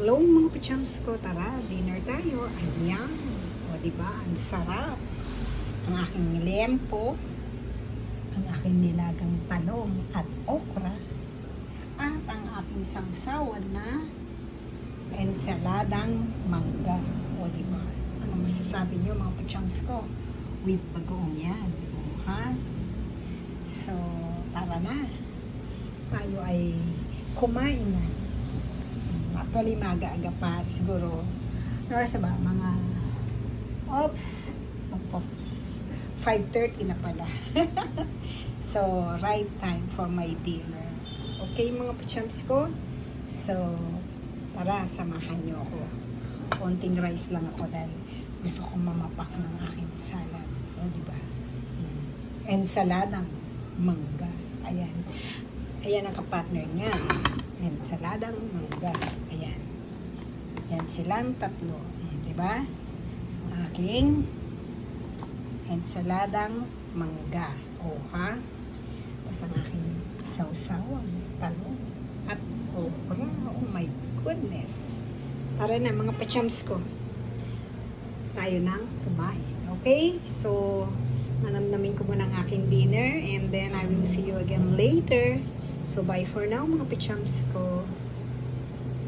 Hello mga pichams ko, tara, dinner tayo. Ayan. O diba, ang sarap. Ang aking lempo, ang aking nilagang talong at okra, at ang aking sangsawan na ensaladang mangga. O diba, ano masasabi nyo mga pichams ko? With bagoong yan. O, ha? So, tara na. Tayo ay kumain na. Actually, maaga-aga pa siguro. Ano oras na ba? Mga, oops, magpo- 5.30 na pala. so, right time for my dinner. Okay, mga pachams ko? So, tara, samahan niyo ako. Konting rice lang ako dahil gusto kong mamapak ng aking salad. O, di ba? Mm. Ensaladang mangga. Ayan. Ayan ang kapartner niya. Ensaladang mangga. Ayan. Yan silang tatlo. Di ba? Ang aking ensaladang mangga. O ha? Tapos ang aking sawsawang talong at okra. Oh my goodness. Tara na mga pachams ko. Tayo nang kumain. Okay? So, nanamnamin ko muna ang aking dinner and then I will see you again later. So, bye for now mga pichams ko.